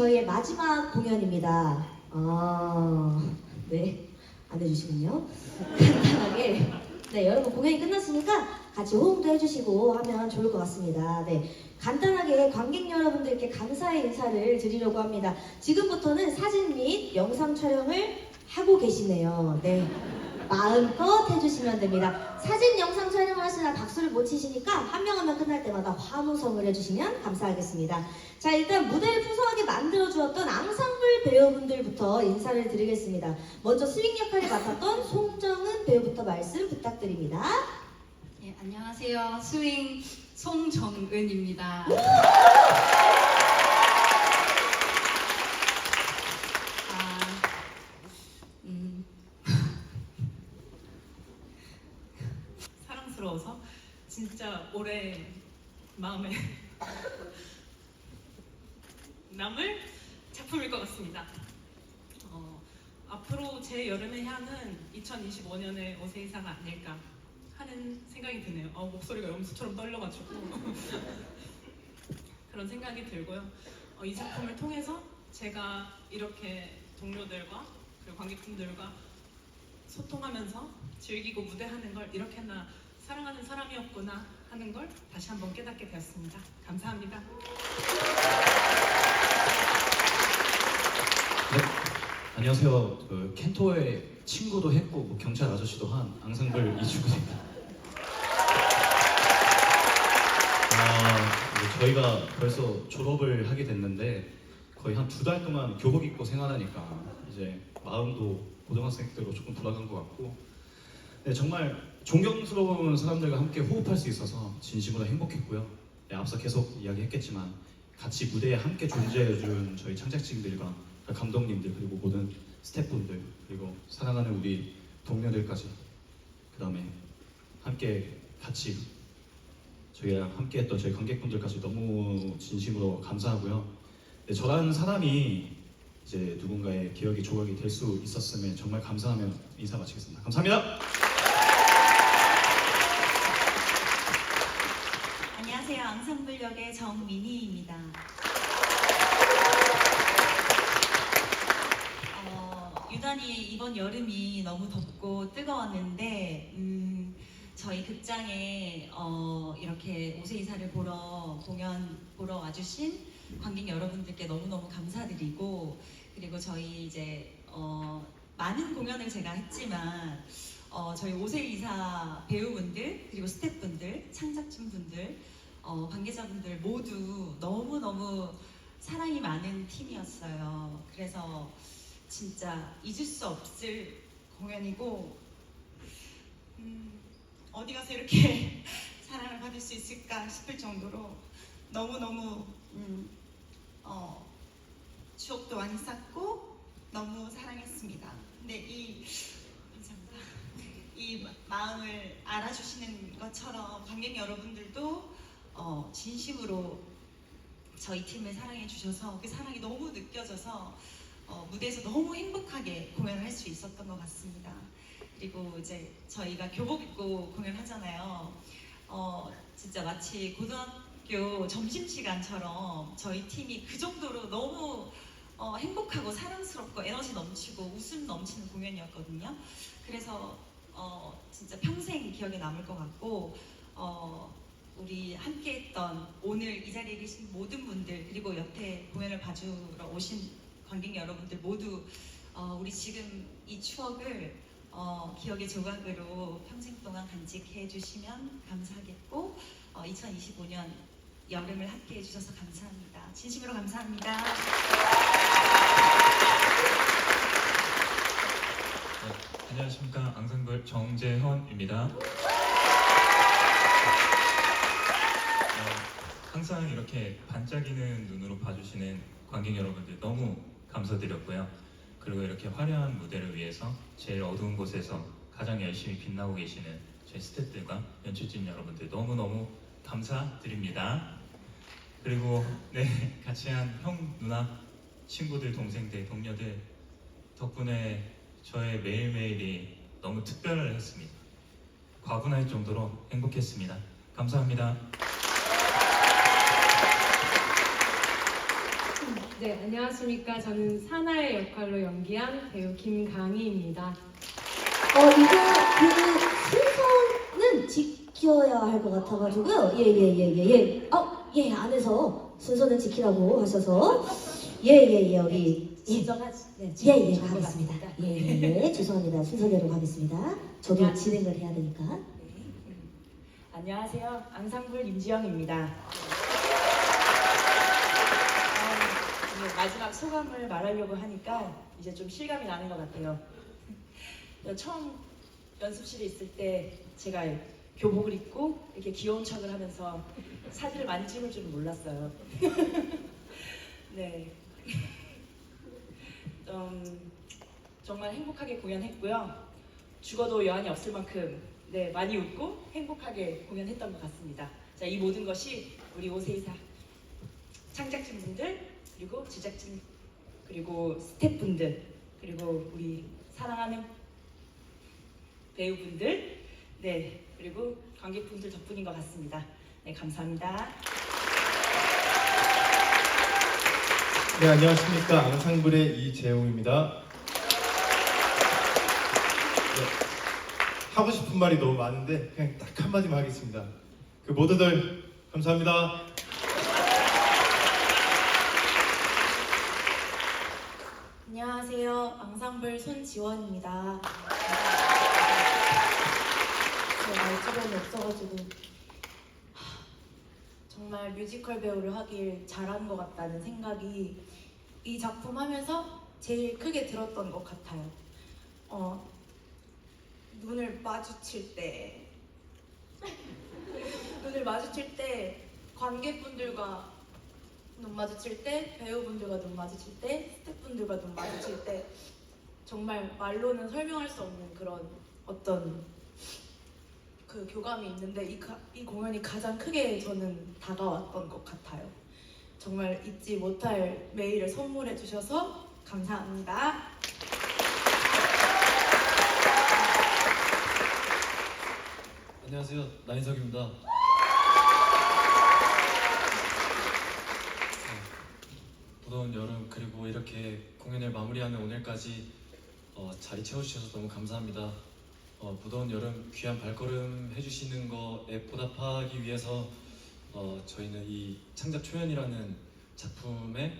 저희의 마지막 공연입니다. 아, 네. 안 해주시군요. 간단하게. 네, 여러분 공연이 끝났으니까 같이 호응도 해주시고 하면 좋을 것 같습니다. 네. 간단하게 관객 여러분들께 감사의 인사를 드리려고 합니다. 지금부터는 사진 및 영상 촬영을 하고 계시네요. 네. 마음껏 해주시면 됩니다. 사진, 영상 촬영을 하시나 박수를 못 치시니까 한 명 한 명 끝날 때마다 환호성을 해주시면 감사하겠습니다. 자, 일단 무대를 풍성하게 만들어주었던 앙상블 배우분들부터 인사를 드리겠습니다. 먼저 스윙 역할을 맡았던 송정은 배우부터 말씀 부탁드립니다. 예, 안녕하세요. 스윙 송정은입니다. 아, 음, 사랑스러워서 오래 마음에 남을 작품일 것 같습니다. 어, 앞으로 제 여름의 향은 2025년의 오세이사가 아닐까 하는 생각이 드네요. 어, 목소리가 염소처럼 떨려가지고 그런 생각이 들고요. 어, 이 작품을 통해서 제가 이렇게 동료들과 그리고 관객분들과 소통하면서 즐기고 무대하는 걸 이렇게나 사랑하는 사람이었구나 하는 걸 다시 한번 깨닫게 되었습니다. 감사합니다. 네, 안녕하세요. 그 켄토의 친구도 했고 뭐 경찰 아저씨도 한 앙상블 이주근입니다. 아, 저희가 벌써 졸업을 하게 됐는데 거의 한 두 달 동안 교복 입고 생활하니까 이제 마음도 고등학생 때로 조금 돌아간 것 같고 네, 정말 존경스러운 사람들과 함께 호흡할 수 있어서 진심으로 행복했고요. 네, 앞서 계속 이야기했겠지만 같이 무대에 함께 존재해준 저희 창작진들과 감독님들 그리고 모든 스태프분들 그리고 사랑하는 우리 동료들까지 그 다음에 함께 같이 저희랑 함께했던 저희 관객분들까지 너무 진심으로 감사하고요. 네, 저라는 사람이 이제 누군가의 기억이 조각이 될 수 있었으면 정말 감사하며 인사 마치겠습니다. 감사합니다. 안녕하세요. 앙상블 역의 정민희입니다. 어, 유단히 이번 여름이 너무 덥고 뜨거웠는데 음, 저희 극장에 어, 이렇게 오세이사를 보러 공연 보러 와주신 관객 여러분들께 너무너무 감사드리고 그리고 저희 이제 어, 많은 공연을 제가 했지만 어, 저희 오세이사 배우분들 그리고 스태프분들 창작진분들 어, 관계자분들 모두 너무너무 사랑이 많은 팀이었어요. 그래서 진짜 잊을 수 없을 공연이고 음, 어디 가서 이렇게 사랑을 받을 수 있을까 싶을 정도로 너무너무 음, 어, 추억도 많이 쌓고 너무 사랑했습니다. 근데 이 감사합니다. 이 마음을 알아주시는 것처럼 관객 여러분들도 어, 진심으로 저희 팀을 사랑해 주셔서 그 사랑이 너무 느껴져서 어, 무대에서 너무 행복하게 공연을 할 수 있었던 것 같습니다. 그리고 이제 저희가 교복 입고 공연하잖아요. 어, 진짜 마치 고등학교 점심시간처럼 저희 팀이 그 정도로 너무 어, 행복하고 사랑스럽고 에너지 넘치고 웃음 넘치는 공연이었거든요. 그래서 어, 진짜 평생 기억에 남을 것 같고 어, 우리 함께 했던 오늘 이 자리에 계신 모든 분들 그리고 여태 공연을 봐주러 오신 관객 여러분들 모두 어, 우리 지금 이 추억을 어, 기억의 조각으로 평생 동안 간직해 주시면 감사하겠고 어, 2025년 여름을 함께 해주셔서 감사합니다. 진심으로 감사합니다. 네, 안녕하십니까 앙상블 정재현입니다. 항상 이렇게 반짝이는 눈으로 봐주시는 관객 여러분들 너무 감사드렸고요. 그리고 이렇게 화려한 무대를 위해서 제일 어두운 곳에서 가장 열심히 빛나고 계시는 저희 스태프들과 연출진 여러분들 너무너무 감사드립니다. 그리고 네 같이 한 형 누나 친구들 동생들 동료들 덕분에 저의 매일매일이 너무 특별했습니다. 과분할 정도로 행복했습니다. 감사합니다. 네, 안녕하십니까. 저는 사나의 역할로 연기한 배우 김강희입니다. 어, 이거 그 순서는 지켜야 할 것 같아가지고요. 예, 예, 예, 예, 예. 어, 예, 안에서 순서는 지키라고 하셔서. 예, 예, 예, 우리. 예, 진정하지. 네, 예, 예, 가겠습니다. 예, 예, 예, 죄송합니다. 순서대로 가겠습니다. 저도 야. 진행을 해야 되니까. 네. 안녕하세요. 앙상블 임지영입니다. 아, 이제 마지막 소감을 말하려고 하니까 이제 좀 실감이 나는 것 같아요. 처음 연습실에 있을 때 제가 교복을 입고 이렇게 귀여운 척을 하면서 사진을 많이 찍을 줄은 몰랐어요. 네. 음, 정말 행복하게 공연했고요. 죽어도 여한이 없을 만큼 네, 많이 웃고 행복하게 공연했던 것 같습니다. 자, 이 모든 것이 우리 오세이사 창작진분들 그리고 제작진 그리고 스태프분들 그리고 우리 사랑하는 배우분들 네 그리고 관객분들 덕분인 것 같습니다. 네 감사합니다. 네, 안녕하십니까. 앙상블의 이재웅입니다. 네, 하고 싶은 말이 너무 많은데 그냥 딱 한마디만 하겠습니다. 그 모두들 감사합니다. 안녕하세요. 앙상블 손지원입니다. 제 말 주변이 없어가지고 하, 정말 뮤지컬 배우를 하길 잘한 것 같다는 생각이 이 작품 하면서 제일 크게 들었던 것 같아요. 어, 눈을 마주칠 때 눈을 마주칠 때 관객분들과 눈 마주칠 때 배우분들과 눈 마주칠 때 스태프분들과 눈 마주칠 때 정말 말로는 설명할 수 없는 그런 어떤 그 교감이 있는데 이, 가- 이 공연이 가장 크게 저는 다가왔던 것 같아요. 정말 잊지 못할 메일을 선물해 주셔서 감사합니다. 안녕하세요 나인석입니다. 무더운 여름 그리고 이렇게 공연을 마무리하는 오늘까지 어, 자리 채워주셔서 너무 감사합니다. 어, 무더운 여름 귀한 발걸음 해주시는 거에 보답하기 위해서 어, 저희는 이 창작 초연이라는 작품에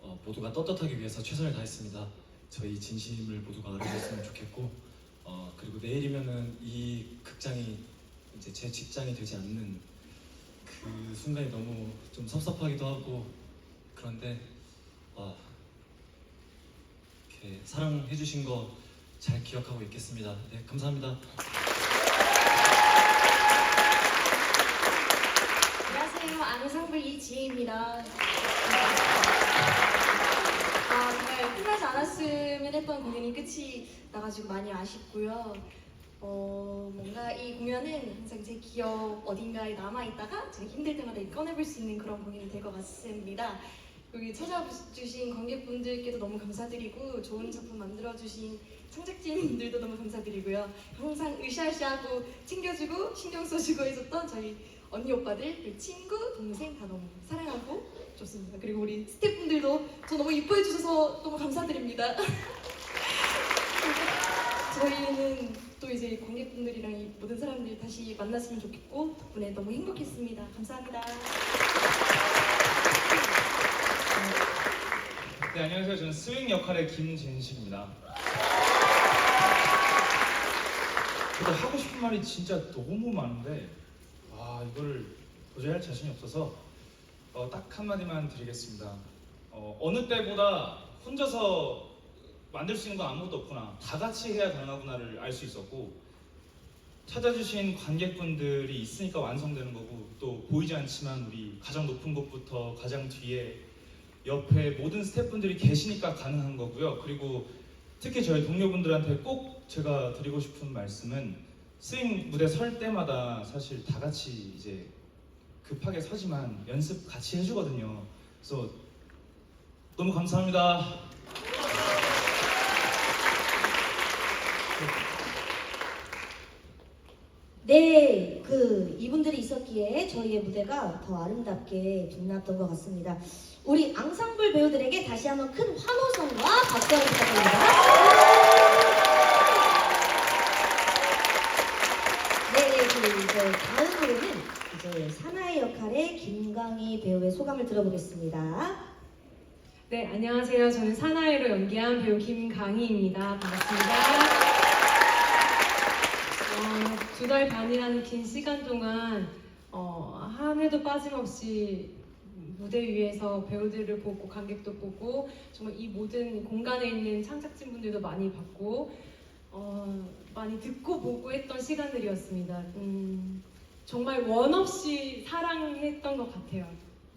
어, 모두가 떳떳하기 위해서 최선을 다했습니다. 저희 진심을 모두가 알아줬으면 좋겠고 어, 그리고 내일이면은 이 극장이 이제 제 직장이 되지 않는 그 순간이 너무 좀 섭섭하기도 하고 그런데 아, 이렇게 사랑해 주신 거 잘 기억하고 있겠습니다. 네, 감사합니다. 안녕하세요. 앙상블 이지혜입니다. 아, 정말 끝나지 않았으면 했던 공연이 끝이 나가지고 많이 아쉽고요. 어, 뭔가 이 공연은 항상 제 기억 어딘가에 남아있다가 제가 힘들 때마다 꺼내볼 수 있는 그런 공연이 될 것 같습니다. 여기 찾아주신 관객분들께도 너무 감사드리고 좋은 작품 만들어주신 창작진분들도 너무 감사드리고요. 항상 으쌰으쌰하고 챙겨주고 신경 써주고 해줬던 저희 언니 오빠들, 친구, 동생 다 너무 사랑하고 좋습니다. 그리고 우리 스태프분들도 저 너무 이뻐해 주셔서 너무 감사드립니다. 저희는 또 이제 관객분들이랑 이 모든 사람들 다시 만났으면 좋겠고 덕분에 너무 행복했습니다. 감사합니다. 네 안녕하세요. 저는 스윙 역할의 김진식입니다. 저도 하고 싶은 말이 진짜 너무 많은데 아 이걸 도저히 할 자신이 없어서 어, 딱 한마디만 드리겠습니다. 어, 어느 때보다 혼자서 만들 수 있는 건 아무것도 없구나. 다 같이 해야 가능하구나를 알 수 있었고 찾아주신 관객분들이 있으니까 완성되는 거고 또 보이지 않지만 우리 가장 높은 곳부터 가장 뒤에 옆에 모든 스태프분들이 계시니까 가능한 거고요. 그리고 특히 저희 동료분들한테 꼭 제가 드리고 싶은 말씀은 스윙 무대 설 때마다 사실 다 같이 이제 급하게 서지만 연습 같이 해주거든요. 그래서 너무 감사합니다. 네, 그 이분들이 있었기에 저희의 무대가 더 아름답게 빛났던 것 같습니다. 우리 앙상블 배우들에게 다시 한번 큰 환호성과 박수를 부탁드립니다. 네, 네, 그 이제 다음으로는 이제 사나이 역할의 김강희 배우의 소감을 들어보겠습니다. 네, 안녕하세요. 저는 사나이로 연기한 배우 김강희입니다. 반갑습니다. 어, 두달 반이라는 긴 시간 동안 어, 한 해도 빠짐없이 무대 위에서 배우들을 보고 관객도 보고 정말 이 모든 공간에 있는 창작진 분들도 많이 봤고 어, 많이 듣고 보고 했던 시간들이었습니다. 음, 정말 원 없이 사랑했던 것 같아요.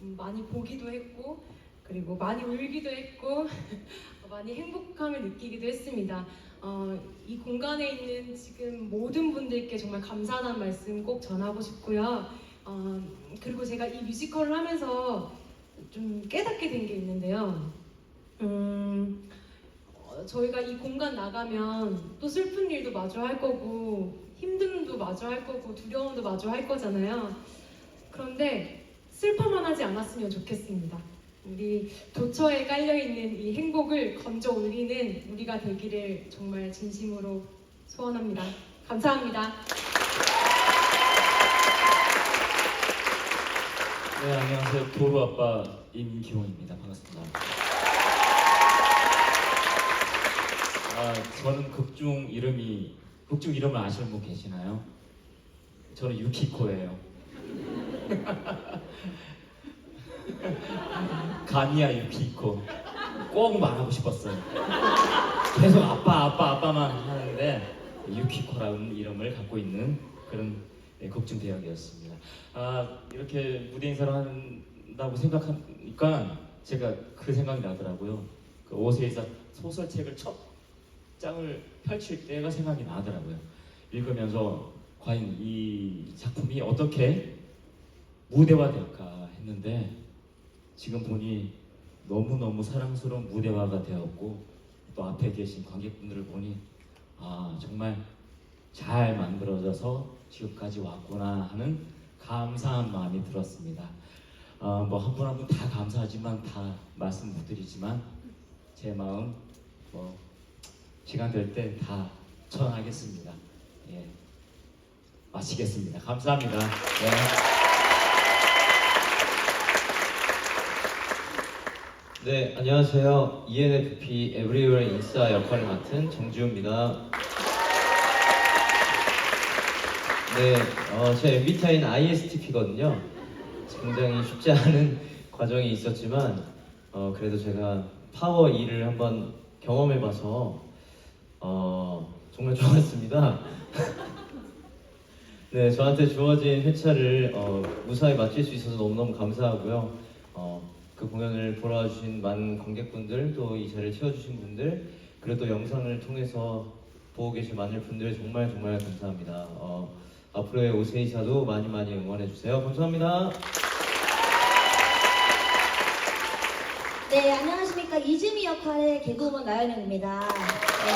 음, 많이 보기도 했고 그리고 많이 울기도 했고 많이 행복함을 느끼기도 했습니다. 어, 이 공간에 있는 지금 모든 분들께 정말 감사하다는 말씀 꼭 전하고 싶고요. 어, 그리고 제가 이 뮤지컬을 하면서 좀 깨닫게 된 게 있는데요. 음, 어, 저희가 이 공간 나가면 또 슬픈 일도 마주 할 거고 힘듦도 마주 할 거고 두려움도 마주 할 거잖아요. 그런데 슬퍼만 하지 않았으면 좋겠습니다. 우리 도처에 깔려 있는 이 행복을 건져 올리는 우리가 되기를 정말 진심으로 소원합니다. 감사합니다. 네, 안녕하세요. 도루 아빠 임기홍입니다. 반갑습니다. 아, 저는 극중 이름이 극중 이름을 아시는 분 계시나요? 저는 유키코예요. 가미야 유키코. 꼭 말하고 싶었어요. 계속 아빠 아빠 아빠만 하는데 유키코라는 이름을 갖고 있는 그런 네, 극중 배역이었습니다. 아 이렇게 무대 인사를 한다고 생각하니까 제가 그 생각이 나더라고요. 그 오세이사 소설책을 첫 장을 펼칠 때가 생각이 나더라고요. 읽으면서 과연 이 작품이 어떻게 무대화될까 했는데 지금 보니 너무너무 사랑스러운 무대화가 되었고 또 앞에 계신 관객분들을 보니 아 정말 잘 만들어져서 지금까지 왔구나 하는 감사한 마음이 들었습니다. 어, 뭐한 분 한 분 다 감사하지만 다 말씀 못 드리지만 제 마음 뭐 시간 될 때 다 전하겠습니다. 예. 마치겠습니다. 감사합니다. 네. 네, 안녕하세요. ENFP Everywhere 인싸 역할을 맡은 정지우입니다. 네, 어, 제 MBTI는 ISTP거든요. 굉장히 쉽지 않은 과정이 있었지만, 어, 그래도 제가 파워 2를 한번 경험해봐서, 어, 정말 좋았습니다. 네, 저한테 주어진 회차를 어, 무사히 마칠 수 있어서 너무너무 감사하고요. 어, 그 공연을 보러 와주신 많은 관객분들, 또 이 자리를 채워주신 분들, 그리고 또 영상을 통해서 보고 계신 많은 분들 정말 정말 감사합니다. 어, 앞으로의 오세이사도 많이 많이 응원해주세요. 감사합니다. 네, 안녕하십니까. 이즈미 역할의 개그우먼 나연영입니다. 네.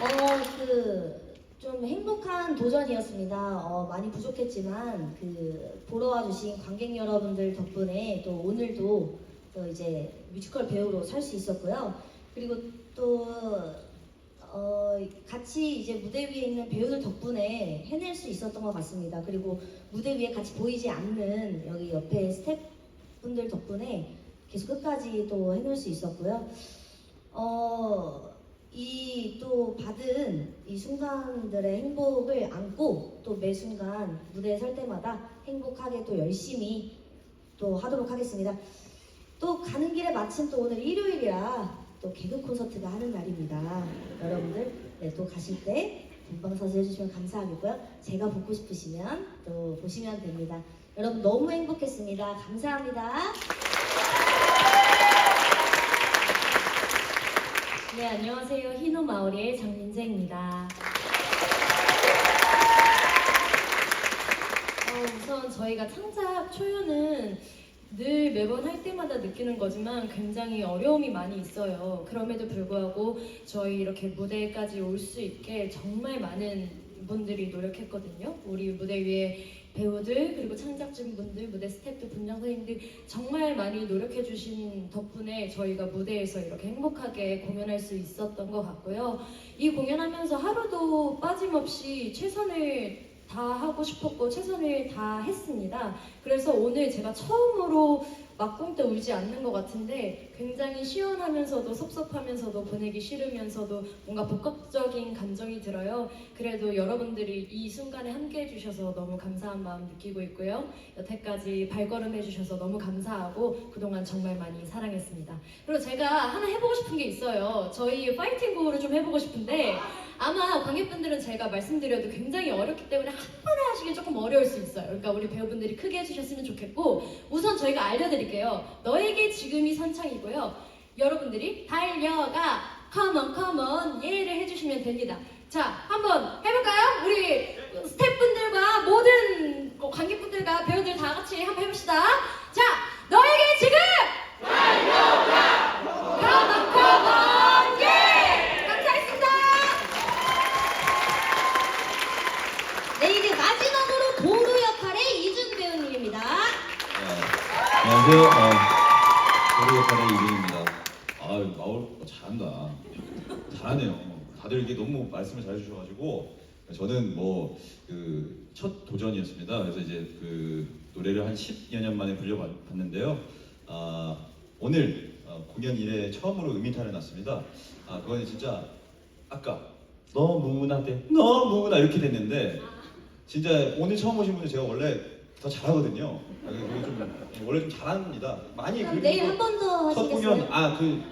어, 그, 좀 행복한 도전이었습니다. 어, 많이 부족했지만, 그, 보러 와주신 관객 여러분들 덕분에 또 오늘도 또 이제 뮤지컬 배우로 살 수 있었고요. 그리고 또, 어, 같이 이제 무대 위에 있는 배우들 덕분에 해낼 수 있었던 것 같습니다. 그리고 무대 위에 같이 보이지 않는 여기 옆에 스태프분들 덕분에 계속 끝까지 또 해낼 수 있었고요. 어, 이 또 받은 이 순간들의 행복을 안고 또 매 순간 무대에 설 때마다 행복하게 또 열심히 또 하도록 하겠습니다. 또 가는 길에 마침 또 오늘 일요일이라 또 개그 콘서트가 하는 날입니다. 여러분들 네, 또 가실 때 본방사수 해주시면 감사하겠고요. 제가 보고 싶으시면 또 보시면 됩니다. 여러분 너무 행복했습니다. 감사합니다. 네, 안녕하세요. 희노 마을의 장민재입니다. 어, 우선 저희가 창작 초연은 늘 매번 할 때마다 느끼는 거지만 굉장히 어려움이 많이 있어요. 그럼에도 불구하고 저희 이렇게 무대까지 올 수 있게 정말 많은 분들이 노력했거든요. 우리 무대 위에 배우들 그리고 창작진 분들 무대 스태프들 분장 선생님들 정말 많이 노력해 주신 덕분에 저희가 무대에서 이렇게 행복하게 공연할 수 있었던 것 같고요. 이 공연하면서 하루도 빠짐없이 최선을 다 하고 싶었고 최선을 다 했습니다. 그래서 오늘 제가 처음으로 막공 때 울지 않는 것 같은데 굉장히 시원하면서도 섭섭하면서도 보내기 싫으면서도 뭔가 복합적인 감정이 들어요. 그래도 여러분들이 이 순간에 함께 해주셔서 너무 감사한 마음 느끼고 있고요. 여태까지 발걸음 해주셔서 너무 감사하고 그동안 정말 많이 사랑했습니다. 그리고 제가 하나 해보고 싶은 게 있어요. 저희 파이팅 구호를 좀 해보고 싶은데 아마 관객분들은 제가 말씀드려도 굉장히 어렵기 때문에 한 번에 어려울 수 있어요. 그러니까 우리 배우분들이 크게 해주셨으면 좋겠고 우선 저희가 알려드릴게요. 너에게 지금이 선창이고요. 여러분들이 달려가 컴온 컴온 예를 해주시면 됩니다. 자 한번 해볼까요? 우리 스태프분들과 모든 관객분들과 배우들 다 같이 한번 해봅시다. 자 너에게 지금 달려가 컴온 컴온 예 감사했습니다. 네, 이제 마지막으로 도루 역할의 이준 배우님입니다. 안녕하세요. 어, 도로 역할의 이준입니다. 아, 마을 어, 잘한다. 잘하네요. 다들 이게 너무 말씀을 잘해주셔가지고 저는 뭐 그 첫 도전이었습니다. 그래서 이제 그 노래를 한 10여 년 만에 불려봤는데요. 아, 오늘 어, 공연 이래 처음으로 음이탈을 났습니다. 아, 그거는 진짜 아까 너무나 때 너무나 이렇게 됐는데 진짜 오늘 처음 오신 분들 제가 원래 더 잘하거든요. 아, 그리고 좀 원래 좀 잘합니다. 많이 그럼 그리고 내일 한 번 더첫 하시겠어요? 공연 아그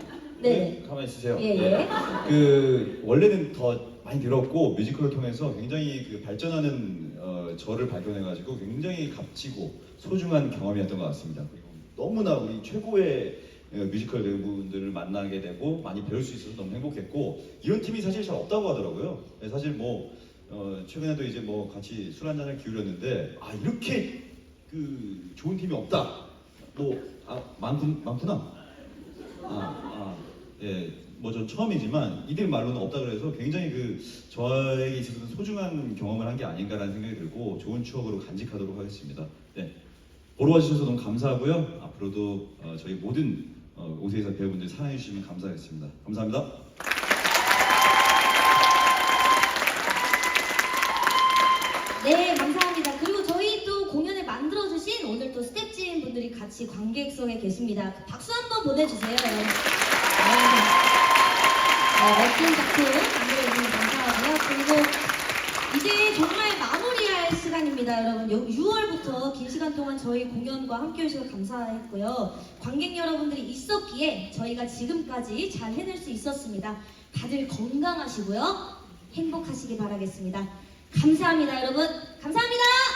네. 가만히 있으세요. 예, 네. 예. 그 원래는 더 많이 늘었고 뮤지컬을 통해서 굉장히 그 발전하는 어, 저를 발견해가지고 굉장히 값지고 소중한 경험이었던 것 같습니다. 그리고 너무나 우리 최고의 어, 뮤지컬 배우분들을 만나게 되고 많이 배울 수 있어서 너무 행복했고 이런 팀이 사실 잘 없다고 하더라고요. 네, 사실 뭐 어, 최근에도 이제 뭐 같이 술 한 잔을 기울였는데 아 이렇게 그 좋은 팀이 없다. 뭐 아, 많군 많구나. 아, 아, 예, 뭐전 처음이지만 이들 말로는 없다 그래서 굉장히 그 저에게 있어서는 소중한 경험을 한 게 아닌가라는 생각이 들고 좋은 추억으로 간직하도록 하겠습니다. 네, 보러 와주셔서 너무 감사하고요. 앞으로도 어, 저희 모든 어, 오세이사 배우분들 사랑해 주시면 감사하겠습니다. 감사합니다. 네, 감사합니다. 그리고 저희 또 공연을 만들어주신 오늘 또 스태프진 분들이 같이 관객석에 계십니다. 박수 한번 보내주세요. 네. 네, 멋진 작품 만들어주셔서 감사하고요. 그리고 이제 정말 마무리할 시간입니다, 여러분. 6월부터 긴 시간 동안 저희 공연과 함께 해주셔서 감사했고요. 관객 여러분들이 있었기에 저희가 지금까지 잘 해낼 수 있었습니다. 다들 건강하시고요. 행복하시기 바라겠습니다. 감사합니다, 여러분. 감사합니다.